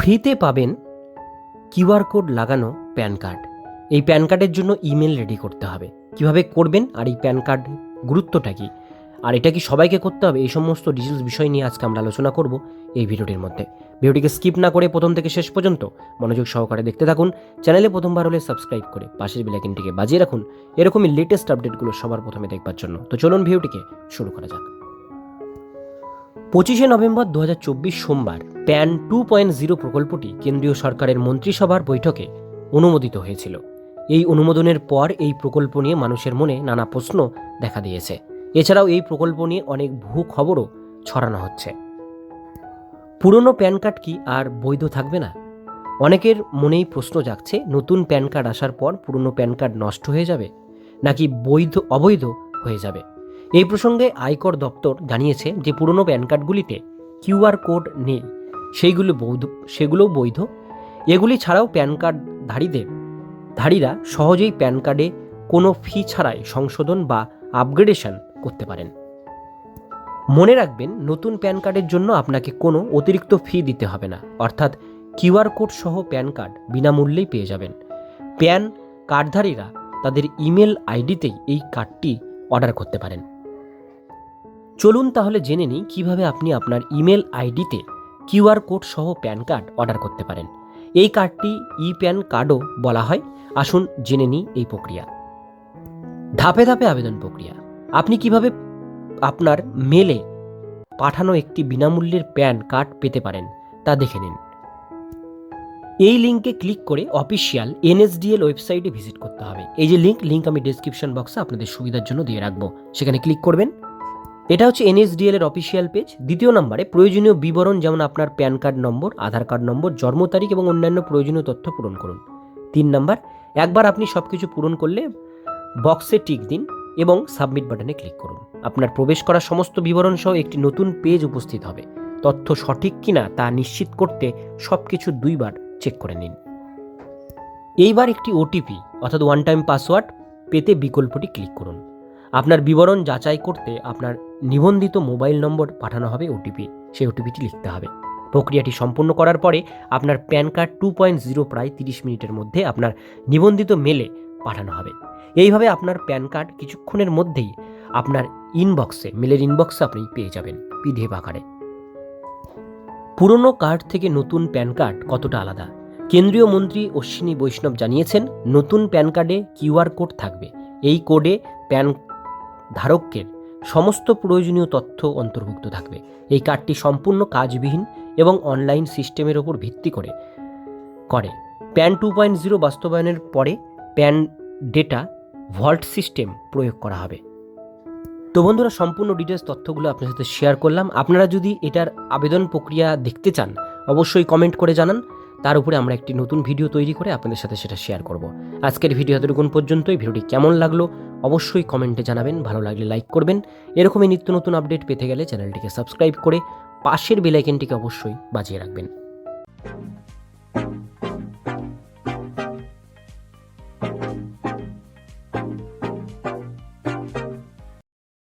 ফ্রিতে পাবেন QR code লাগানো প্যান কার্ড। এই প্যান কার্ডের জন্য ইমেল রেডি করতে হবে। কীভাবে করবেন আর এই প্যান কার্ড গুরুত্বটা কি? আর এটা কি সবাইকে করতে হবে? এই সমস্ত ডিটেলস বিষয় নিয়ে আজকে আমরা আলোচনা করব এই ভিডিওটির মধ্যে। ভিডিওটিকে স্কিপ না করে প্রথম থেকে শেষ পর্যন্ত মনোযোগ সহকারে দেখতে থাকুন। চ্যানেলে প্রথমবার হলে সাবস্ক্রাইব করে পাশের বেলাইকিনটিকে বাজিয়ে রাখুন। এরকমই লেটেস্ট আপডেটগুলো সবার প্রথমে দেখবার জন্য। তো চলুন ভিডিওটিকে শুরু করা যাক। পঁচিশে নভেম্বর দু হাজার চব্বিশ সোমবার প্যান টু পয়েন্ট জিরো প্রকল্পটি কেন্দ্রীয় সরকারের মন্ত্রিসভার বৈঠকে অনুমোদিত হয়েছিল। এই অনুমোদনের পর এই প্রকল্প নিয়ে মানুষের মনে নানা প্রশ্ন দেখা দিয়েছে। এছাড়াও এই প্রকল্প নিয়ে অনেক ভূ খবরও ছড়ানো হচ্ছে। পুরনো প্যান কার্ড কি আর বৈধ থাকবে না? অনেকের মনেই প্রশ্ন জাগছে, নতুন প্যান কার্ড আসার পর পুরনো প্যান কার্ড নষ্ট হয়ে যাবে নাকি বৈধ, অবৈধ হয়ে যাবে? এই প্রসঙ্গে আয়কর দপ্তর জানিয়েছে যে পুরনো প্যান কার্ডগুলিতে কিউআর কোড নেই। সেইগুলো বৈধ, সেগুলোও বৈধ। এগুলি ছাড়াও প্যান কার্ড ধারীদের, ধারীরা সহজেই প্যান কার্ডে কোনো ফি ছাড়াই সংশোধন বা আপগ্রেডেশন করতে পারেন। মনে রাখবেন, নতুন প্যান কার্ডের জন্য আপনাকে কোনো অতিরিক্ত ফি দিতে হবে না। অর্থাৎ কিউআর কোড সহ প্যান কার্ড বিনামূল্যেই পেয়ে যাবেন। প্যান কার্ডধারীরা তাদের ইমেল আইডিতেই এই কার্ডটি অর্ডার করতে পারেন। চলুন তাহলে জেনে নিই কীভাবে আপনি আপনার ইমেল আইডিতে কিউআর কোড সহ প্যান কার্ড অর্ডার করতে পারেন। এই কার্ডটি ই প্যান কার্ডও বলা হয়। আসুন জেনে নিই এই প্রক্রিয়া। ধাপে ধাপে আবেদন প্রক্রিয়া। আপনি কীভাবে আপনার মেলে পাঠানো একটি বিনামূল্যের প্যান কার্ড পেতে পারেন তা দেখে নিন। এই লিঙ্কে ক্লিক করে অফিসিয়াল এনএসডিএল ওয়েবসাইটে ভিজিট করতে হবে। এই যে লিঙ্ক লিঙ্ক আমি ডেসক্রিপশন বক্সে আপনাদের সুবিধার জন্য দিয়ে রাখব। সেখানে ক্লিক করবেন। এটা হচ্ছে এনএসডিএল এর অফিসিয়াল পেজ দ্বিতীয় নম্বরে, প্রয়োজনীয় বিবরণ যেমন আপনার PAN card number, Aadhaar card number, জন্ম তারিখ এবং অন্যান্য প্রয়োজনীয় তথ্য পূরণ করুন। তিন নম্বর, একবার আপনি সব কিছু পূরণ করলে বক্সে টিক দিন এবং সাবমিট বাটনে ক্লিক করুন। আপনার প্রবেশ করা সমস্ত বিবরণ সহ একটি নতুন পেজ উপস্থিত হবে। তথ্য সঠিক কিনা তা নিশ্চিত করতে সব কিছু দুইবার চেক করে নিন। এইবার একটি ওটিপি অর্থাৎ ওয়ান টাইম পাসওয়ার্ড পেতে বিকল্পটি ক্লিক করুন। আপনার বিবরণ যাচাই করতে আপনার নিবন্ধিত মোবাইল নম্বর পাঠানো হবে ওটিপি সেই ওটিপিটি লিখতে হবে। প্রক্রিয়াটি সম্পূর্ণ করার পরে আপনার PAN card two point zero প্রায় তিরিশ মিনিটের মধ্যে আপনার নিবন্ধিত মেলে পাঠানো হবে। এইভাবে আপনার প্যান কার্ড কিছুক্ষণের মধ্যেই আপনার ইনবক্সে মেলের ইনবক্সে আপনি পেয়ে যাবেন পিডিএফ আকারে। পুরনো কার্ড থেকে নতুন প্যান কার্ড কতটা আলাদা? কেন্দ্রীয় মন্ত্রী অশ্বিনী বৈষ্ণব জানিয়েছেন, নতুন প্যান কার্ডে কিউআর কোড থাকবে। এই কোডে প্যান ধারকের সমস্ত প্রয়োজনীয় তথ্য অন্তর্ভুক্ত থাকবে। এই কার্ডটি সম্পূর্ণ কাজবিহীন এবং অনলাইন সিস্টেমের ওপর ভিত্তি করে করে। প্যান টু পয়েন্ট জিরো বাস্তবায়নের পরে প্যান ডেটা ভল্ট সিস্টেম প্রয়োগ করা হবে। তো বন্ধুরা, সম্পূর্ণ ডিটেলস তথ্যগুলো আপনার সাথে শেয়ার করলাম। আপনারা যদি এটার আবেদন প্রক্রিয়া দেখতে চান, অবশ্যই কমেন্ট করে জানান। তার উপরে আমরা একটি নতুন ভিডিও তৈরি করে আপনাদের সাথে সেটা শেয়ার করব। আজকের ভিডিও এতটুকুন পর্যন্তই, ভিডিওটি কেমন লাগল অবশ্যই কমেন্টে জানাবেন, ভালো লাগলে লাইক করবেন। এরকমই নিত্য নতুন আপডেট পেতে গেলে চ্যানেলটিকে সাবস্ক্রাইব করে পাশের বেলাইকেনটিকে অবশ্যই বাজিয়ে রাখবেন।